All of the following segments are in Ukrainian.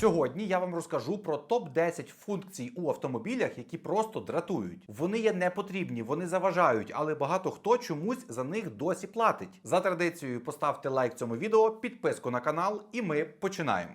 Сьогодні я вам розкажу про топ 10 функцій у автомобілях, які просто дратують. Вони є непотрібні, вони заважають, але багато хто чомусь за них досі платить. За традицією, поставте лайк цьому відео, підписку на канал, і ми починаємо.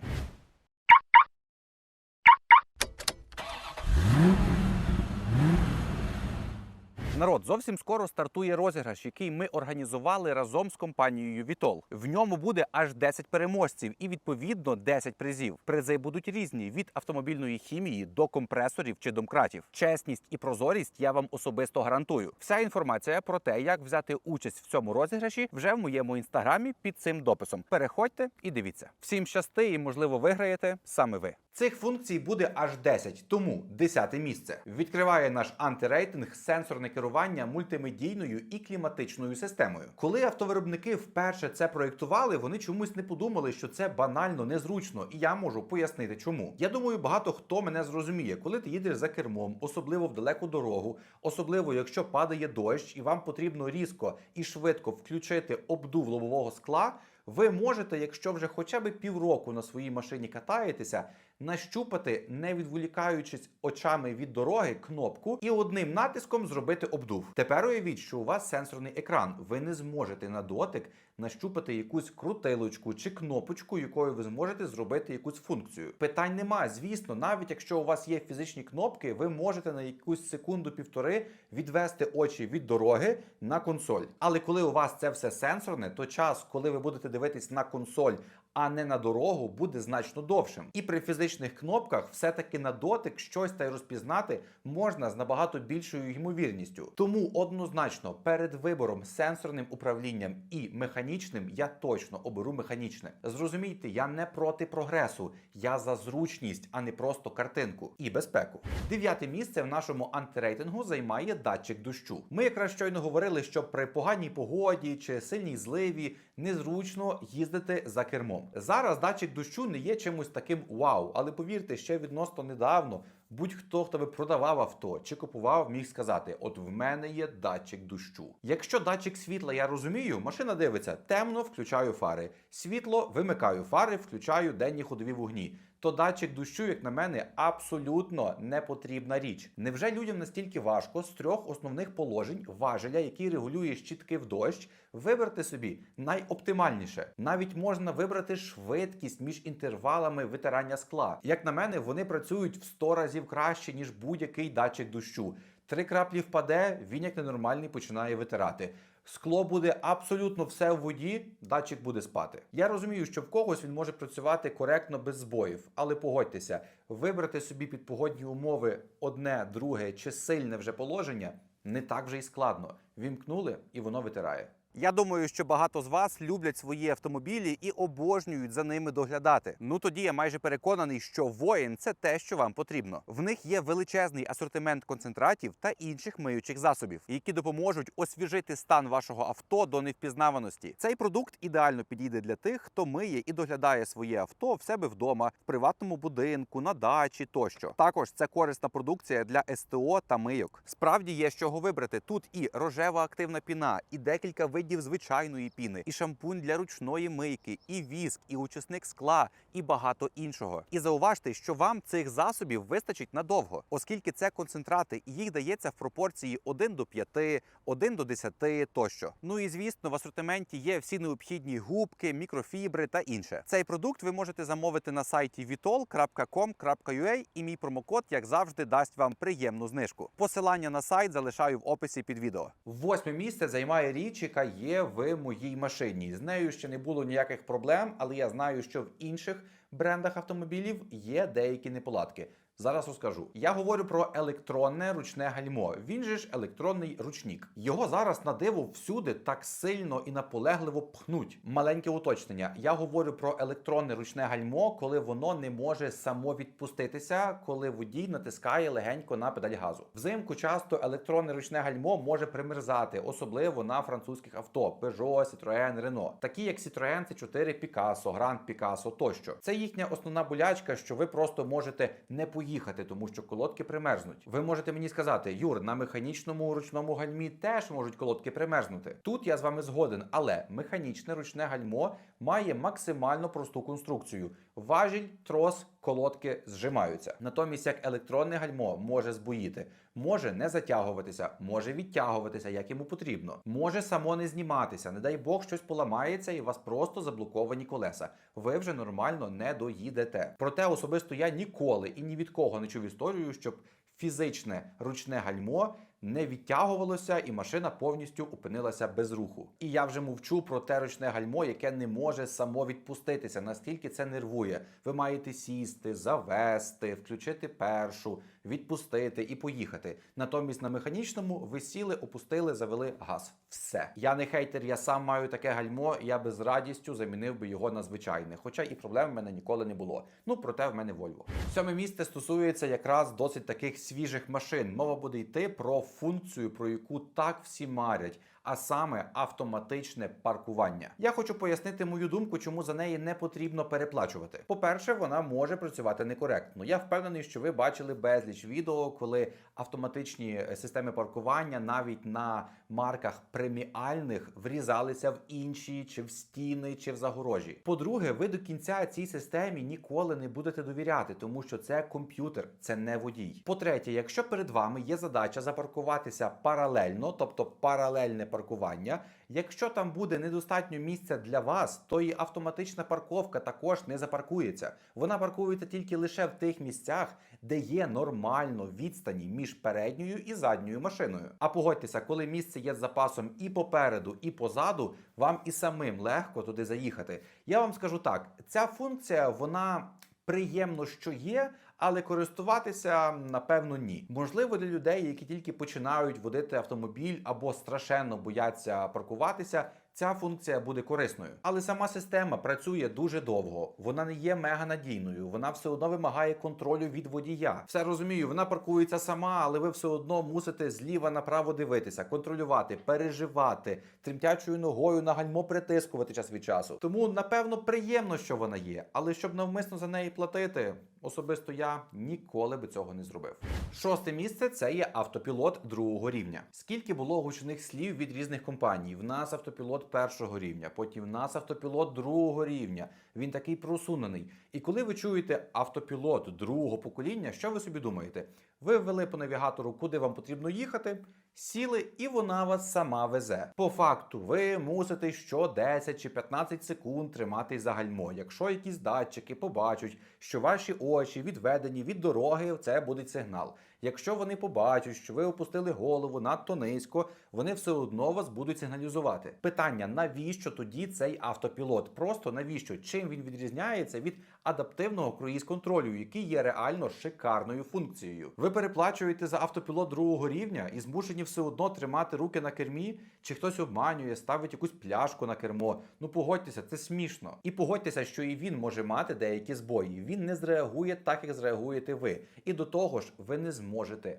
Народ, зовсім скоро стартує розіграш, який ми організували разом з компанією Вітол. В ньому буде аж 10 переможців і відповідно 10 призів. Призи будуть різні від автомобільної хімії до компресорів чи домкратів. Чесність і прозорість я вам особисто гарантую. Вся інформація про те, як взяти участь в цьому розіграші, вже в моєму інстаграмі під цим дописом. Переходьте і дивіться. Всім щасти і можливо виграєте саме ви. Цих функцій буде аж 10, тому 10 місце. Відкриває наш антирейтинг сенсорне керування мультимедійною і кліматичною системою. Коли автовиробники вперше це проєктували, вони чомусь не подумали, що це банально незручно, і я можу пояснити, чому. Я думаю, багато хто мене зрозуміє, коли ти їдеш за кермом, особливо в далеку дорогу, особливо якщо падає дощ, і вам потрібно різко і швидко включити обдув лобового скла. Ви можете, якщо вже хоча б півроку на своїй машині катаєтеся, нащупати, не відволікаючись очами від дороги, кнопку і одним натиском зробити обдув. Тепер уявіть, що у вас сенсорний екран. Ви не зможете на дотик нащупати якусь крутилочку чи кнопочку, якою ви зможете зробити якусь функцію. Питань нема. Звісно, навіть якщо у вас є фізичні кнопки, ви можете на якусь секунду-півтори відвести очі від дороги на консоль. Але коли у вас це все сенсорне, то час, коли ви будете дивитись на консоль, а не на дорогу, буде значно довшим. І при фізичних кнопках все-таки на дотик щось та й розпізнати можна з набагато більшою ймовірністю. Тому однозначно перед вибором сенсорним управлінням і механічним я точно оберу механічне. Зрозумійте, я не проти прогресу, я за зручність, а не просто картинку і безпеку. Дев'яте місце в нашому антирейтингу займає датчик дощу. Ми якраз щойно говорили, що при поганій погоді чи сильній зливі незручно їздити за кермом. Зараз датчик дощу не є чимось таким вау, але повірте, ще відносно недавно будь-хто, хто би продавав авто чи купував, міг сказати: от в мене є датчик дощу. Якщо датчик світла, я розумію, машина дивиться темно, включаю фари. Світло вимикаю фари, включаю денні ходові вогні. То датчик дощу, як на мене, абсолютно не потрібна річ. Невже людям настільки важко з трьох основних положень важеля, який регулює щітки в дощ, вибрати собі найоптимальніше? Навіть можна вибрати швидкість між інтервалами витирання скла. Як на мене, вони працюють в 100 разів краще ніж будь-який датчик дощу. Три краплі впаде, він як ненормальний починає витирати. Скло буде абсолютно все в воді, датчик буде спати. Я розумію, що в когось він може працювати коректно без збоїв, але погодьтеся, вибрати собі під погодні умови одне, друге чи сильне вже положення не так вже й складно. Вімкнули і воно витирає. Я думаю, що багато з вас люблять свої автомобілі і обожнюють за ними доглядати. Ну тоді я майже переконаний, що воїн це те, що вам потрібно. В них є величезний асортимент концентратів та інших миючих засобів, які допоможуть освіжити стан вашого авто до невпізнаваності. Цей продукт ідеально підійде для тих, хто миє і доглядає своє авто в себе вдома, в приватному будинку, на дачі тощо. Також це корисна продукція для СТО та мийок. Справді є з чого вибрати. Тут і рожева активна піна, і декілька видів звичайної піни, і шампунь для ручної мийки, і віск, і очисник скла, і багато іншого. І зауважте, що вам цих засобів вистачить надовго, оскільки це концентрати, і їх дається в пропорції 1 до 5, 1 до 10 тощо. Ну і звісно, в асортименті є всі необхідні губки, мікрофібри та інше. Цей продукт ви можете замовити на сайті vitol.com.ua і мій промокод, як завжди, дасть вам приємну знижку. Посилання на сайт залишаю в описі під відео. Восьме місце займає річ, яка є в моїй машині. З нею ще не було ніяких проблем, але я знаю, що в інших брендах автомобілів є деякі неполадки. Зараз розкажу. Я говорю про електронне ручне гальмо. Він же ж електронний ручник. Його зараз на диво всюди так сильно і наполегливо пхнуть. Маленьке уточнення. Я говорю про електронне ручне гальмо, коли воно не може само відпуститися, коли водій натискає легенько на педаль газу. Взимку часто електронне ручне гальмо може примерзати, особливо на французьких авто Peugeot, Citroën, Renault. такі як Citroën C4 Picasso, Grand Picasso тощо. Це їхня основна болячка, що ви просто можете не поїхати, тому що колодки примерзнуть. Ви можете мені сказати, Юр, на механічному ручному гальмі теж можуть колодки примерзнути. Тут я з вами згоден, але механічне ручне гальмо має максимально просту конструкцію. Важіль, трос, колодки зжимаються. Натомість, як електронне гальмо може збоїти, може не затягуватися, може відтягуватися, як йому потрібно, може само не зніматися. Не дай Бог, щось поламається і у вас просто заблоковані колеса. Ви вже нормально не доїдете. Проте особисто я ніколи і ні від кого не чув історію, щоб фізичне ручне гальмо не відтягувалося, і машина повністю опинилася без руху. І я вже мовчу про те ручне гальмо, яке не може само відпуститися. Настільки це нервує. Ви маєте сісти, завести, включити першу, відпустити і поїхати. Натомість на механічному ви сіли, опустили, завели газ. Все. Я не хейтер, я сам маю таке гальмо. Я би з радістю замінив би його на звичайне. Хоча і проблем в мене ніколи не було. Ну проте в мене Вольво. Сьоме місце стосується якраз досить таких свіжих машин. Мова буде йти про функцію, про яку так всі марять. А саме автоматичне паркування. Я хочу пояснити мою думку, чому за неї не потрібно переплачувати. По-перше, вона може працювати некоректно. Я впевнений, що ви бачили безліч відео, коли автоматичні е, системи паркування навіть на марках преміальних врізалися в інші, чи в стіни, чи в загорожі. По-друге, ви до кінця цій системі ніколи не будете довіряти, тому що це комп'ютер, це не водій. По-третє, якщо перед вами є задача запаркуватися паралельно, тобто паралельне паркування. Якщо там буде недостатньо місця для вас, то і автоматична парковка також не запаркується. Вона паркується тільки лише в тих місцях, де є нормально відстані між передньою і задньою машиною. А погодьтеся, коли місце є з запасом і попереду, і позаду, вам і самим легко туди заїхати. Я вам скажу так: ця функція вона приємно, що є. Але користуватися напевно ні. Можливо, для людей, які тільки починають водити автомобіль або страшенно бояться паркуватися. Ця функція буде корисною, але сама система працює дуже довго. Вона не є мега надійною. Вона все одно вимагає контролю від водія. Все розумію, вона паркується сама, але ви все одно мусите зліва направо дивитися, контролювати, переживати, тремтячою ногою на гальмо притискувати час від часу. Тому напевно приємно, що вона є, але щоб навмисно за неї платити. Особисто я ніколи би цього не зробив. Шосте місце це є автопілот другого рівня. Скільки було гучних слів від різних компаній? В нас автопілот першого рівня, потім в нас автопілот другого рівня. Він такий просунений. І коли ви чуєте автопілот другого покоління, що ви собі думаєте? Ви ввели по навігатору, куди вам потрібно їхати, сіли, і вона вас сама везе. По факту, ви мусите що 10 чи 15 секунд тримати за гальмо. Якщо якісь датчики побачать, що ваші очі відведені від дороги, це буде сигнал. Якщо вони побачать, що ви опустили голову надто низько, вони все одно вас будуть сигналізувати. Питання: навіщо тоді цей автопілот? Просто навіщо? Чим він відрізняється від адаптивного круїз-контролю, який є реально шикарною функцією? Ви переплачуєте за автопілот другого рівня і змушені все одно тримати руки на кермі, чи хтось обманює, ставить якусь пляшку на кермо. Ну погодьтеся, це смішно. І погодьтеся, що і він може мати деякі збої. Він не зреагує так, як зреагуєте ви. І до того ж, ви не зможете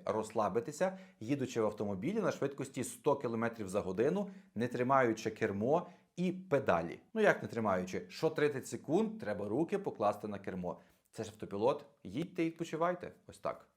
розслабитися, їдучи в автомобілі на швидкості 100 км за годину, не тримаючи кермо. І педалі. Ну як не тримаючи, що 30 секунд треба руки покласти на кермо. Це ж автопілот. Їдьте і відпочивайте. Ось так.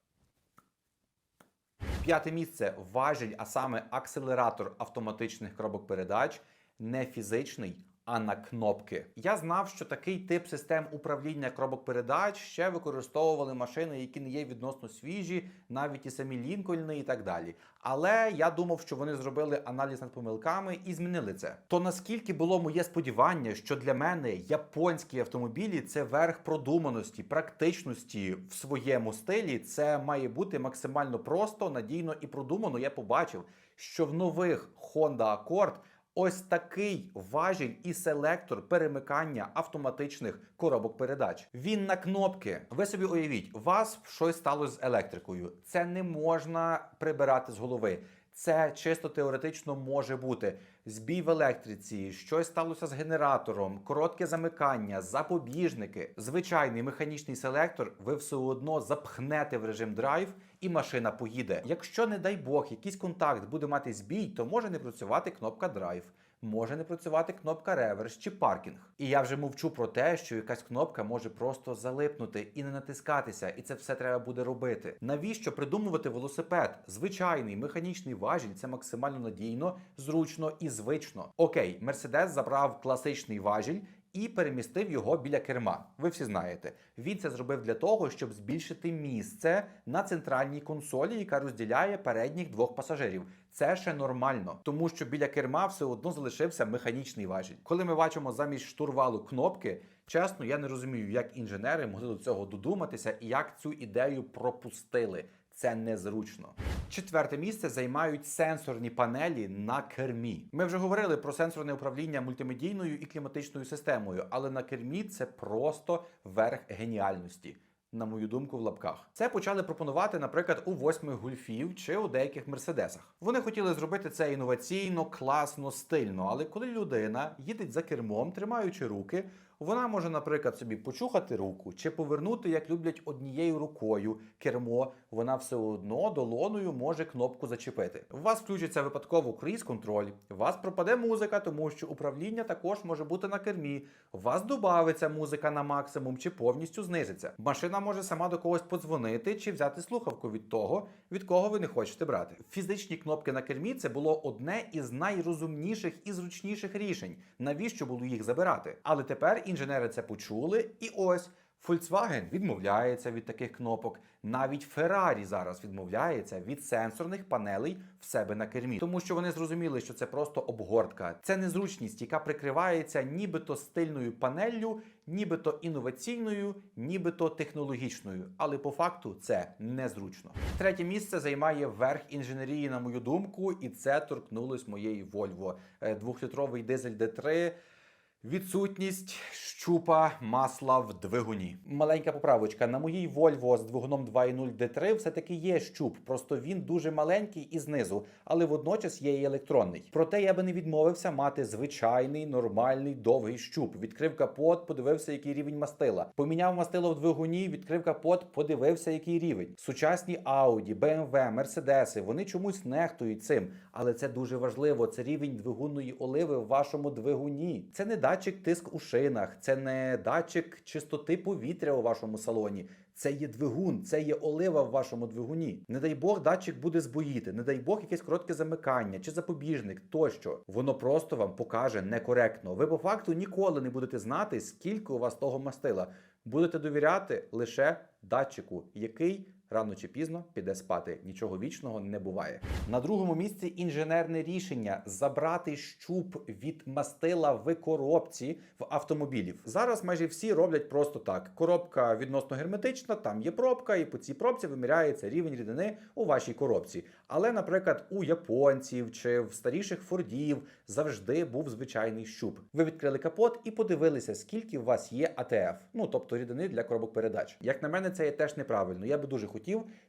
П'яте місце важіль, а саме акселератор автоматичних коробок передач, не фізичний, а на кнопки. Я знав, що такий тип систем управління коробок передач ще використовували машини, які не є відносно свіжі, навіть і самі Лінкольни і так далі. Але я думав, що вони зробили аналіз над помилками і змінили це. То наскільки було моє сподівання, що для мене японські автомобілі це верх продуманості, практичності в своєму стилі, це має бути максимально просто, надійно і продумано. Я побачив, що в нових Honda Accord Ось такий важіль і селектор перемикання автоматичних коробок передач. Він на кнопки. Ви собі уявіть, у вас щось сталося з електрикою. Це не можна прибирати з голови. Це чисто теоретично може бути збій в електриці, щось сталося з генератором, коротке замикання, запобіжники. Звичайний механічний селектор ви все одно запхнете в режим драйв, і машина поїде. Якщо, не дай Бог, якийсь контакт буде мати збій, то може не працювати кнопка драйв. Може не працювати кнопка реверс чи паркінг. І я вже мовчу про те, що якась кнопка може просто залипнути і не натискатися, і це все треба буде робити. Навіщо придумувати велосипед? Звичайний механічний важіль це максимально надійно, зручно і звично. Окей, Мерседес забрав класичний важіль. І перемістив його біля керма. Ви всі знаєте. Він це зробив для того, щоб збільшити місце на центральній консолі, яка розділяє передніх двох пасажирів. Це ще нормально, тому що біля керма все одно залишився механічний важіль. Коли ми бачимо замість штурвалу кнопки, чесно, я не розумію, як інженери могли до цього додуматися і як цю ідею пропустили. Це незручно. Четверте місце займають сенсорні панелі на кермі. Ми вже говорили про сенсорне управління мультимедійною і кліматичною системою, але на кермі це просто верх геніальності. На мою думку, в лапках це почали пропонувати, наприклад, у восьмих гульфів чи у деяких мерседесах. Вони хотіли зробити це інноваційно, класно, стильно. Але коли людина їде за кермом, тримаючи руки, вона може, наприклад, собі почухати руку чи повернути, як люблять однією рукою кермо. Вона все одно долоною може кнопку зачепити. У вас включиться випадково круїз контроль. У вас пропаде музика, тому що управління також може бути на кермі. У вас додається музика на максимум чи повністю знизиться. Машина може сама до когось подзвонити чи взяти слухавку від того, від кого ви не хочете брати. Фізичні кнопки на кермі це було одне із найрозумніших і зручніших рішень. Навіщо було їх забирати? Але тепер інженери це почули, і ось. Volkswagen відмовляється від таких кнопок. Навіть Ferrari зараз відмовляється від сенсорних панелей в себе на кермі, тому що вони зрозуміли, що це просто обгортка. Це незручність, яка прикривається нібито стильною панеллю, нібито інноваційною, нібито технологічною. Але по факту це незручно. Третє місце займає верх інженерії, на мою думку, і це торкнулось моєї Volvo. Е, Двохлітровий дизель D3 Відсутність щупа масла в двигуні. Маленька поправочка. На моїй Volvo з двигуном 2.0 D3 все-таки є щуп. Просто він дуже маленький і знизу, але водночас є і електронний. Проте я би не відмовився мати звичайний, нормальний, довгий щуп. Відкрив капот, подивився, який рівень мастила. Поміняв мастило в двигуні, відкрив капот, подивився, який рівень. Сучасні Audi, BMW, Мерседеси, вони чомусь нехтують цим. Але це дуже важливо. Це рівень двигунної оливи в вашому двигуні. Це не датчик тиск у шинах, це не датчик чистоти повітря у вашому салоні. Це є двигун, це є олива в вашому двигуні. Не дай Бог, датчик буде збоїти, не дай Бог, якесь коротке замикання чи запобіжник тощо. Воно просто вам покаже некоректно. Ви по факту ніколи не будете знати, скільки у вас того мастила. Будете довіряти лише датчику, який рано чи пізно піде спати. Нічого вічного не буває. На другому місці інженерне рішення забрати щуп від мастила в коробці в автомобілів. Зараз майже всі роблять просто так: коробка відносно герметична, там є пробка, і по цій пробці виміряється рівень рідини у вашій коробці. Але, наприклад, у японців чи в старіших фордів завжди був звичайний щуп. Ви відкрили капот і подивилися, скільки у вас є АТФ, ну тобто рідини для коробок передач. Як на мене, це є теж неправильно. Я би дуже хотів,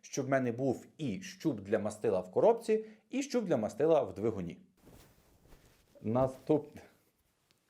щоб в мене був і щуп для мастила в коробці, і щуп для мастила в двигуні. Наступне.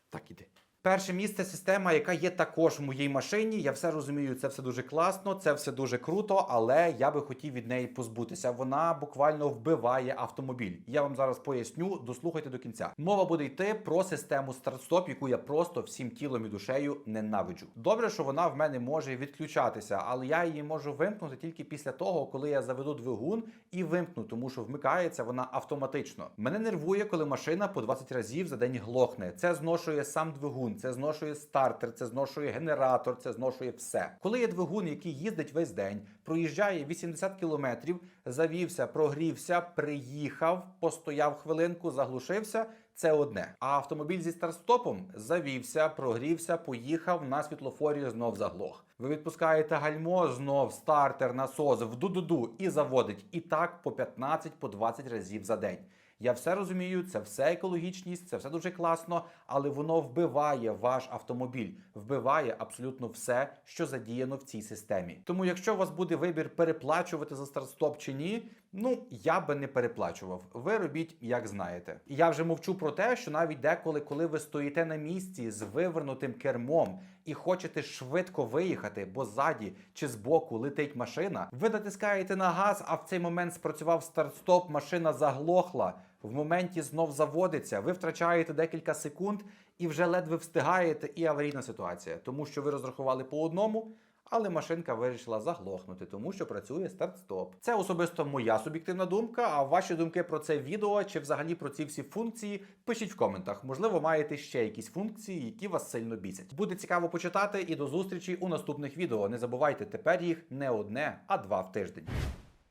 Так іде. Перше місце система, яка є також в моїй машині. Я все розумію, це все дуже класно, це все дуже круто, але я би хотів від неї позбутися. Вона буквально вбиває автомобіль. Я вам зараз поясню, дослухайте до кінця. Мова буде йти про систему старт-стоп, яку я просто всім тілом і душею ненавиджу. Добре, що вона в мене може відключатися, але я її можу вимкнути тільки після того, коли я заведу двигун і вимкну, тому що вмикається вона автоматично. Мене нервує, коли машина по 20 разів за день глохне. Це зношує сам двигун, це зношує стартер, це зношує генератор, це зношує все. Коли є двигун, який їздить весь день, проїжджає 80 кілометрів, завівся, прогрівся, приїхав, постояв хвилинку, заглушився. Це одне. А автомобіль зі старт-стопом завівся, прогрівся, поїхав на світлофорі, знов заглох. Ви відпускаєте гальмо, знов стартер, насос в ду-ду-ду і заводить. І так по 15 по 20 разів за день. Я все розумію, це все екологічність, це все дуже класно, але воно вбиває ваш автомобіль, вбиває абсолютно все, що задіяно в цій системі. Тому, якщо у вас буде вибір переплачувати за старт-стоп чи ні, ну я би не переплачував. Ви робіть, як знаєте. Я вже мовчу про те, що навіть деколи, коли ви стоїте на місці з вивернутим кермом і хочете швидко виїхати, бо ззаді чи збоку летить машина, ви натискаєте на газ, а в цей момент спрацював старт-стоп, машина заглохла. В моменті знов заводиться, ви втрачаєте декілька секунд і вже ледве встигаєте, і аварійна ситуація, тому що ви розрахували по одному, Але машинка вирішила заглохнути, тому що працює старт-стоп. Це особисто моя суб'єктивна думка. А ваші думки про це відео чи взагалі про ці всі функції пишіть в коментах. Можливо, маєте ще якісь функції, які вас сильно бісять. Буде цікаво почитати і до зустрічі у наступних відео. Не забувайте, тепер їх не одне, а два в тиждень.